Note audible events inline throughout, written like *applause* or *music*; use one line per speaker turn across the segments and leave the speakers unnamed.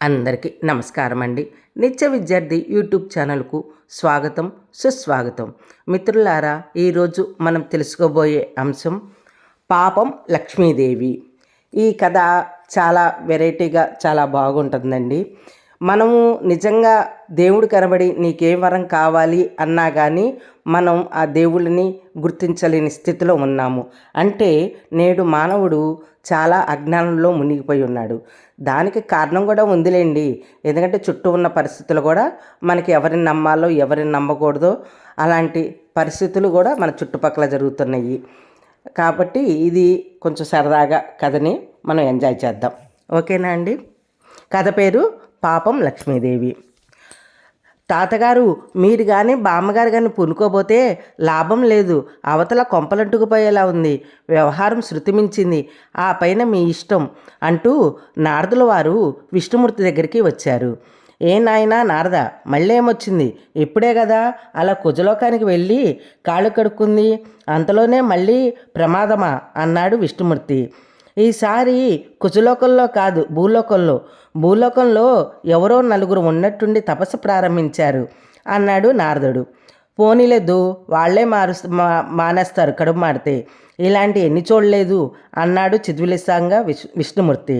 అందరికీ నమస్కారం అండి నిత్య విద్యార్థి యూట్యూబ్ ఛానల్కు స్వాగతం సుస్వాగతం. మిత్రులారా ఈరోజు మనం తెలుసుకోబోయే అంశం పాపం లక్ష్మీదేవి. ఈ కథ చాలా వెరైటీగా చాలా బాగుంటుందండి. మనము నిజంగా దేవుడు కనబడి నీకేం వరం కావాలి అన్నా కానీ మనం ఆ దేవుడిని గుర్తించలేని స్థితిలో ఉన్నాము. అంటే నేడు మానవుడు చాలా అజ్ఞానంలో మునిగిపోయి ఉన్నాడు. దానికి కారణం కూడా ఉందిలేండి. ఎందుకంటే చుట్టూ ఉన్న పరిస్థితులు కూడా మనకి ఎవరిని నమ్మాలో ఎవరిని నమ్మకూడదో అలాంటి పరిస్థితులు కూడా మన చుట్టుపక్కల జరుగుతున్నాయి. కాబట్టి ఇది కొంచెం సరదాగా కథని మనం ఎంజాయ్ చేద్దాం. ఓకేనా అండి? కథ పేరు పాపం లక్ష్మీదేవి. తాతగారు మీరు కానీ బామ్మగారు కానీ పునుకోబోతే లాభం లేదు. అవతల కొంపలంటుకుపోయేలా ఉంది. వ్యవహారం శృతిమించింది. ఆ పైన మీ ఇష్టం అంటూ నారదుల వారు విష్ణుమూర్తి దగ్గరికి వచ్చారు. ఏ నాయనా నారద మళ్ళీ ఏమొచ్చింది ఇప్పుడే కదా అలా కుజలోకానికి వెళ్ళి కాళ్ళు కడుక్కుంది. అంతలోనే మళ్ళీ ప్రమాదమా? అన్నాడు విష్ణుమూర్తి. ఈసారి కుజలోకంలో కాదు భూలోకంలో. భూలోకంలో ఎవరో నలుగురు ఉన్నట్టుండి తపస్సు ప్రారంభించారు అన్నాడు నారదుడు. పోనీలేదు వాళ్ళే మారు మా మానేస్తారు కడుపు మాడితే ఇలాంటి ఎన్ని చూడలేదు అన్నాడు చిద్విలిసంగా విష్ విష్ణుమూర్తి.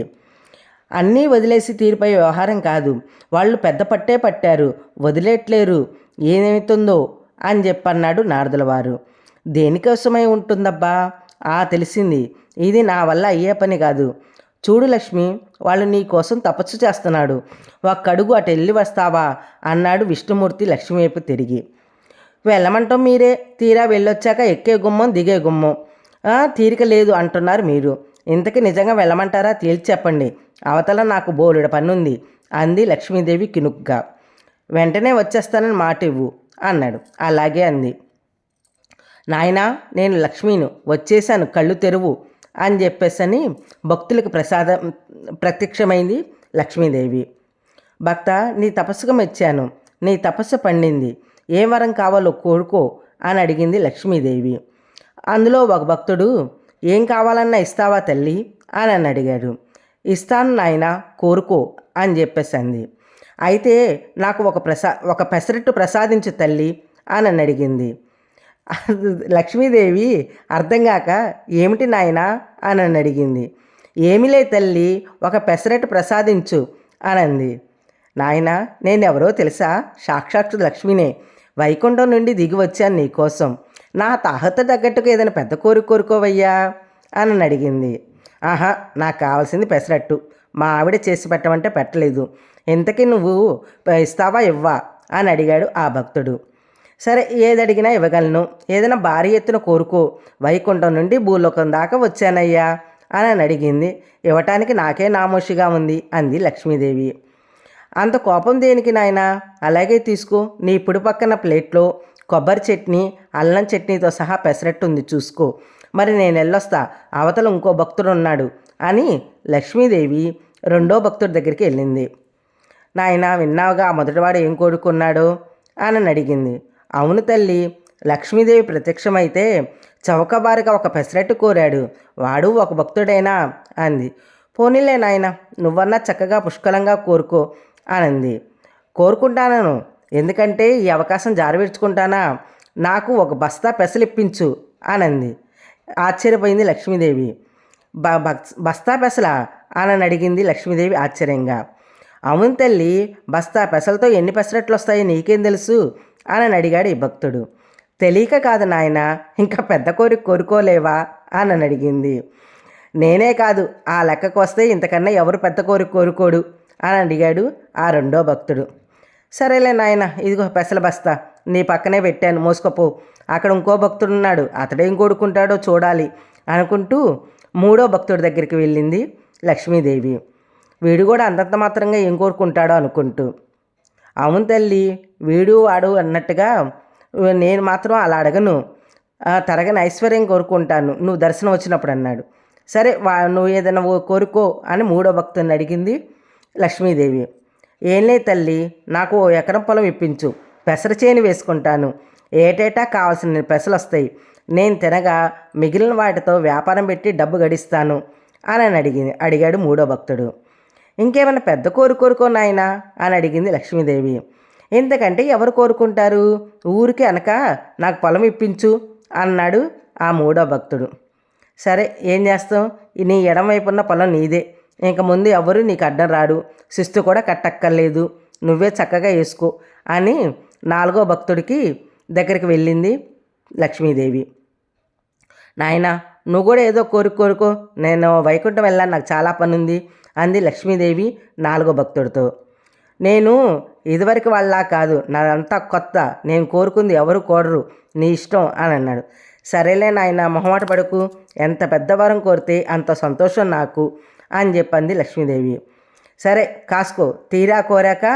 అన్నీ వదిలేసి తీరుపై వ్యవహారం కాదు. వాళ్ళు పెద్ద పట్టే పట్టారు. వదిలేట్లేరు. ఏమవుతుందో అని చెప్పన్నాడు నారదుల వారు దేనికోసమై ఉంటుందబ్బా? ఆ తెలిసింది. ఇది నా వల్ల అయ్యే పని కాదు. చూడు లక్ష్మి వాళ్ళు నీ కోసం తపస్సు చేస్తున్నాడు. ఒక్కడుగు అటు వెళ్ళి వస్తావా? అన్నాడు విష్ణుమూర్తి లక్ష్మి వైపు తిరిగి. వెళ్ళమంటాం మీరే. తీరా వెళ్ళొచ్చాక ఎక్కే గుమ్మం దిగే గుమ్మం. తీరిక లేదు అంటున్నారు మీరు. ఇంతకీ నిజంగా వెళ్ళమంటారా? తేల్చి చెప్పండి. అవతల నాకు బోలుడ పనుంది అంది లక్ష్మీదేవి కినుగ్గా. వెంటనే వచ్చేస్తానని మాట ఇవ్వు అన్నాడు. అలాగే అంది. నాయనా నేను లక్ష్మీను వచ్చేసాను కళ్ళు తెరువు అని చెప్పేసని భక్తులకు ప్రసాదం ప్రత్యక్షమైంది లక్ష్మీదేవి. భక్త నీ తపస్సుకు మెచ్చాను నీ తపస్సు పండింది ఏ వరం కావాలో కోరుకో అని అడిగింది లక్ష్మీదేవి. అందులో ఒక భక్తుడు ఏం కావాలన్నా ఇస్తావా తల్లి? అని అని అడిగాడు. ఇస్తాను నాయన కోరుకో అని చెప్పేసింది. అయితే నాకు ఒక ప్రసా ఒక పెసరట్టు ప్రసాదించు తల్లి అని అని అడిగింది. *laughs* లక్ష్మీదేవి అర్థం కాక ఏమిటి నాయనా? అని అడిగింది. ఏమిలే తల్లి ఒక పెసరట్టు ప్రసాదించు అనంది. నాయన నేనెవరో తెలుసా? సాక్షాత్తు లక్ష్మినే. వైకుంఠం నుండి దిగి వచ్చాను నీకోసం నా తాహత తగ్గట్టుకు ఏదైనా పెద్ద కోరిక కోరుకోవయ్యా? అని అడిగింది. ఆహా నాకు కావాల్సింది పెసరట్టు. మా ఆవిడ చేసి పెట్టమంటే పెట్టలేదు. ఇంతకీ నువ్వు ఇస్తావా ఇవ్వా? అని అడిగాడు ఆ భక్తుడు. సరే ఏది అడిగినా ఇవ్వగలను. ఏదైనా భారీ ఎత్తున కోరుకో. వైకుంఠం నుండి భూలోకం దాకా వచ్చానయ్యా అని అడిగింది. ఇవ్వటానికి నాకే నామోషిగా ఉంది అంది లక్ష్మీదేవి. అంత కోపం దేనికి నాయనా? అలాగే తీసుకో. నీ ఇప్పుడు పక్కన ప్లేట్లో కొబ్బరి చట్నీ అల్లం చట్నీతో సహా పెసరట్టు ఉంది చూసుకో. మరి నేను వెళ్ళొస్తా. అవతల ఇంకో భక్తుడు ఉన్నాడు అని లక్ష్మీదేవి రెండో భక్తుడి దగ్గరికి వెళ్ళింది. నాయన విన్నావుగా ఆ మొదటివాడు ఏం కోరుకున్నాడు? అని అడిగింది. అవును తల్లి లక్ష్మీదేవి ప్రత్యక్షమైతే చౌకబారిగా ఒక పెసరట్టు కోరాడు. వాడు ఒక భక్తుడైనా? అంది. పోనీలే నాయన నువ్వన్నా చక్కగా పుష్కలంగా కోరుకో అనంది. కోరుకుంటాను ఎందుకంటే ఈ అవకాశం జారవిడ్చుకుంటానా నాకు ఒక బస్తా పెసలిప్పించు అనంది. ఆశ్చర్యపోయింది లక్ష్మీదేవి. బ బస్తా పెసలా? అని అడిగింది లక్ష్మీదేవి ఆశ్చర్యంగా. అవును తల్లి బస్తా పెసలతో ఎన్ని పెసరట్లు వస్తాయో నీకేం తెలుసు? అని అడిగాడు ఈ భక్తుడు. తెలియక కాదు నాయన ఇంకా పెద్ద కోరిక కోరుకోలేవా? అని అడిగింది. నేనే కాదు ఆ లెక్కకు వస్తే ఇంతకన్నా ఎవరు పెద్ద కోరిక కోరుకోడు? అని అడిగాడు ఆ రెండో భక్తుడు. సరేలే నాయన ఇదిగో పెసల బస్తా నీ పక్కనే పెట్టాను మోసుకపో. అక్కడ ఇంకో భక్తుడు ఉన్నాడు అతడేం కోరుకుంటాడో చూడాలి అనుకుంటూ మూడో భక్తుడి దగ్గరికి వెళ్ళింది లక్ష్మీదేవి. వీడు కూడా అంతంత మాత్రంగా ఏం కోరుకుంటాడో అనుకుంటూ అవును తల్లి వీడు వాడు అన్నట్టుగా నేను మాత్రం అలా అడగను. తరగని ఐశ్వర్యం కోరుకుంటాను. నువ్వు దర్శనం వచ్చినప్పుడు అన్నాడు. సరే వా నువ్వు ఏదైనా కోరుకో అని మూడో భక్తుని అడిగింది లక్ష్మీదేవి. ఏంలే తల్లి నాకు ఓ ఎకరం పొలం ఇప్పించు. పెసర చేను వేసుకుంటాను. ఏటేటా కావాల్సిన పెసలు వస్తాయి. నేను తినగా మిగిలిన వాటితో వ్యాపారం పెట్టి డబ్బు గడిస్తాను అని అడిగి అడిగాడు మూడో భక్తుడు. ఇంకేమైనా పెద్ద కోరు నాయనా అని అడిగింది లక్ష్మీదేవి. ఎందుకంటే ఎవరు కోరుకుంటారు? ఊరికి అనక నాకు పొలం ఇప్పించు అన్నాడు ఆ మూడో భక్తుడు. సరే ఏం చేస్తాం? నీ ఎడమవైపున్న పొలం నీదే. ఇంక ముందు ఎవరు నీకు అడ్డం రాడు. శిస్తు కూడా కట్టక్కర్లేదు. నువ్వే చక్కగా వేసుకో అని నాలుగో భక్తుడికి దగ్గరికి వెళ్ళింది లక్ష్మీదేవి. నాయనా నువ్వు కూడా ఏదో కోరిక కోరుకో. నేను వైకుంఠం వెళ్ళాను నాకు చాలా పని ఉంది అంది లక్ష్మీదేవి నాలుగో భక్తుడితో. నేను ఇదివరకు వాళ్ళ కాదు నాదంతా కొత్త. నేను కోరుకుంది ఎవరు కోరరు నీ ఇష్టం అని అన్నాడు. సరేలే నాయన మొహమాట పడుకు. ఎంత పెద్ద వరం కోరితే అంత సంతోషం నాకు అని చెప్పింది లక్ష్మీదేవి. సరే కాసుకో. తీరా కోరాక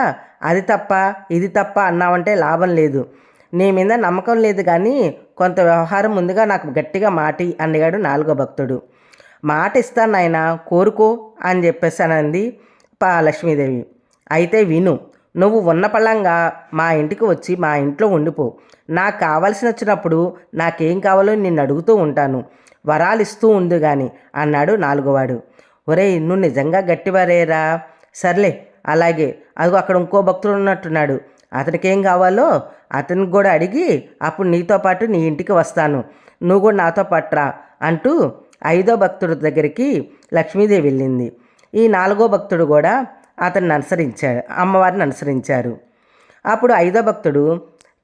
అది తప్ప ఇది తప్ప అన్నావంటే లాభం లేదు. నీ మీద నమ్మకం లేదు కానీ కొంత వ్యవహారం ముందుగా నాకు గట్టిగా మాటి అడిగాడు నాలుగో భక్తుడు. మాట ఇస్తాను నాయన కోరుకో అని చెప్పేసానంది పా లక్ష్మీదేవి అయితే విను నువ్వు ఉన్న పళ్ళంగా మా ఇంటికి వచ్చి మా ఇంట్లో ఉండిపో. నాకు కావలసి వచ్చినప్పుడు నాకేం కావాలో నిన్ను అడుగుతూ ఉంటాను. వరాలు ఇస్తూ ఉంది కానీ అన్నాడు నాలుగోవాడు. ఒరేయ్ నువ్వు నిజంగా గట్టివారేరా? సర్లే అలాగే. అదిగో అక్కడ ఇంకో భక్తుడు ఉన్నట్టున్నాడు. అతనికి ఏం కావాలో అతనికి కూడా అడిగి అప్పుడు నీతో పాటు నీ ఇంటికి వస్తాను. నువ్వు కూడా నాతో పట్రా అంటూ ఐదో భక్తుడి దగ్గరికి లక్ష్మీదేవి వెళ్ళింది. ఈ నాలుగో భక్తుడు కూడా అతన్ని అనుసరించాడు అమ్మవారిని అనుసరించారు. అప్పుడు ఐదో భక్తుడు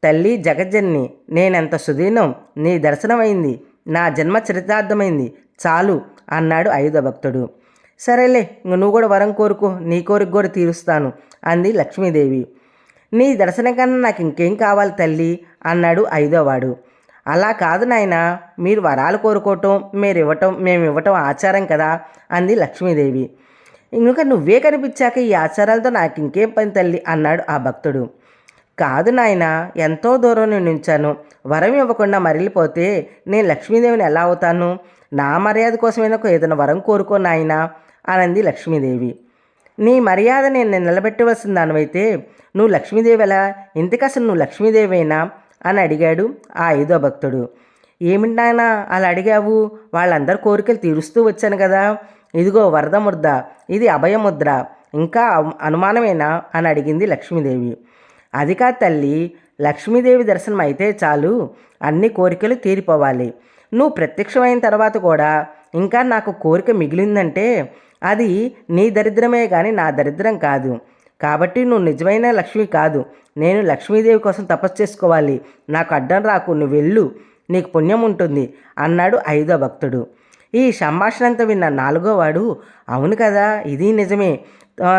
తల్లి జగజ్జన్ని నేనెంత సుదీనం నీ దర్శనమైంది నా జన్మ చరితార్థమైంది చాలు అన్నాడు ఐదో భక్తుడు. సరేలే ఇంక నువ్వు కూడా వరం కోరుకో నీ కోరిక కూడా తీరుస్తాను అంది లక్ష్మీదేవి. నీ దర్శనం కన్నా నాకు ఇంకేం కావాలి తల్లి? అన్నాడు ఐదోవాడు. అలా కాదు నాయన మీరు వరాలు కోరుకోవటం మీరు ఇవ్వటం మేము ఇవ్వటం ఆచారం కదా అంది లక్ష్మీదేవి. ఇంకా నువ్వే కనిపించాక ఈ ఆచారాలతో నాకు ఇంకేం పని తల్లి? అన్నాడు ఆ భక్తుడు. కాదు నాయన ఎంతో దూరం నేను ఉంచాను వరం ఇవ్వకుండా మరలిపోతే నేను లక్ష్మీదేవిని ఎలా అవుతాను? నా మర్యాద కోసమైనా ఏదైనా వరం కోరుకో నాయన అనంది లక్ష్మీదేవి. నీ మర్యాద నేను నిలబెట్టవలసిన దానివైతే నువ్వు లక్ష్మీదేవి ఎలా ఇంతకు అసలు నువ్వు లక్ష్మీదేవేనా? అని అడిగాడు ఆ ఐదో భక్తుడు. ఏమిటి నాయన అలా అడిగావు? వాళ్ళందరి కోరికలు తీరుస్తూ వచ్చాను కదా. ఇదిగో వరద ముద్ర ఇది అభయముద్ర ఇంకా అనుమానమేనా? అని అడిగింది లక్ష్మీదేవి. అది కా తల్లి లక్ష్మీదేవి దర్శనం అయితే చాలు అన్ని కోరికలు తీరిపోవాలి. నువ్వు ప్రత్యక్షమైన తర్వాత కూడా ఇంకా నాకు కోరిక మిగిలిందంటే అది నీ దరిద్రమే కానీ నా దరిద్రం కాదు. కాబట్టి నువ్వు నిజమైన లక్ష్మి కాదు. నేను లక్ష్మీదేవి కోసం తపస్సు చేసుకోవాలి. నాకు అడ్డం రాకు నువ్వు వెళ్ళు. నీకు పుణ్యం ఉంటుంది అన్నాడు ఐదో భక్తుడు. ఈ సంభాషణ అంతా విన్న నాలుగో వాడు అవును కదా ఇది నిజమే.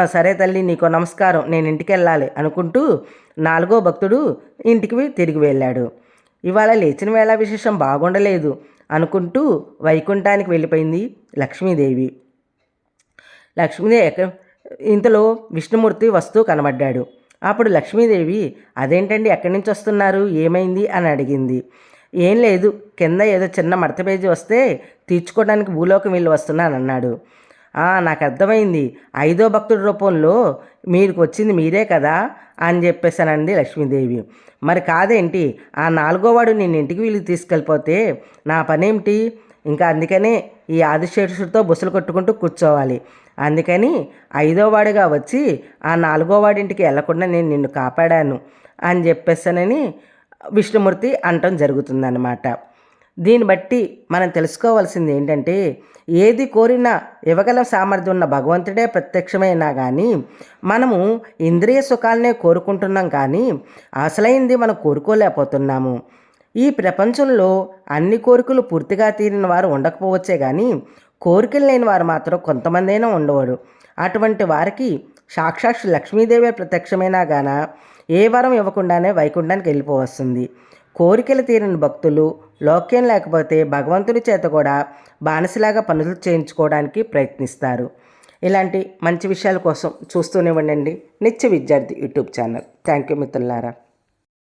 సరే తల్లి నీకు నమస్కారం నేను ఇంటికి వెళ్ళాలి అనుకుంటూ నాలుగో భక్తుడు ఇంటికి తిరిగి వెళ్ళాడు. ఇవాళ లేచిన వేళ విశేషం బాగుండలేదు అనుకుంటూ వైకుంఠానికి వెళ్ళిపోయింది లక్ష్మీదేవి. లక్ష్మీదేవి ఎక్క ఇంతలో విష్ణుమూర్తి వస్తూ కనబడ్డాడు. అప్పుడు లక్ష్మీదేవి అదేంటండి ఎక్కడి నుంచి వస్తున్నారు? ఏమైంది? అని అడిగింది. ఏం లేదు కింద ఏదో చిన్న మడత పేజీ వస్తే తీర్చుకోవడానికి భూలోకం వెళ్ళి వస్తున్నాను అన్నాడు. నాకు అర్థమైంది. ఐదో భక్తుడి రూపంలో మీకు వచ్చింది మీరే కదా అని చెప్పేశానండి లక్ష్మీదేవి. మరి కాదేంటి? ఆ నాలుగోవాడు నేను ఇంటికి వీళ్ళు తీసుకెళ్ళిపోతే నా పనేమిటి? ఇంకా అందుకనే ఈ ఆదిశేషుడితో బుసలు కొట్టుకుంటూ కూర్చోవాలి. అందుకని ఐదో వాడిగా వచ్చి ఆ నాలుగో వాడింటికి వెళ్ళకుండా నేను నిన్ను కాపాడాను అని చెప్పేసానని విష్ణుమూర్తి అంటం జరుగుతుందన్నమాట. దీన్ని బట్టి మనం తెలుసుకోవాల్సింది ఏంటంటే ఏది కోరినా ఇవ్వగల సామర్థ్యం ఉన్న భగవంతుడే ప్రత్యక్షమైనా కానీ మనము ఇంద్రియ సుఖాలనే కోరుకుంటున్నాం కానీ అసలైంది మనం కోరుకోలేకపోతున్నాము. ఈ ప్రపంచంలో అన్ని కోరికలు పూర్తిగా తీరిన వారు ఉండకపోవచ్చే కానీ కోరికలు లేని వారు మాత్రం కొంతమందైనా ఉండవారు. అటువంటి వారికి సాక్షాత్ లక్ష్మీదేవి ప్రత్యక్షమైనా గాన ఏ వరం ఇవ్వకుండానే వైకుంఠానికి వెళ్ళిపోవస్తుంది. కోరికలు తీరిన భక్తులు లోక్యం లేకపోతే భగవంతుని చేత కూడా బానిసలాగా పనులు చేయించుకోవడానికి ప్రయత్నిస్తారు. ఇలాంటి మంచి విషయాల కోసం చూస్తూనే ఉండండి. నిత్య విద్యార్థి యూట్యూబ్ ఛానల్. థ్యాంక్ యూ మిత్రులారా.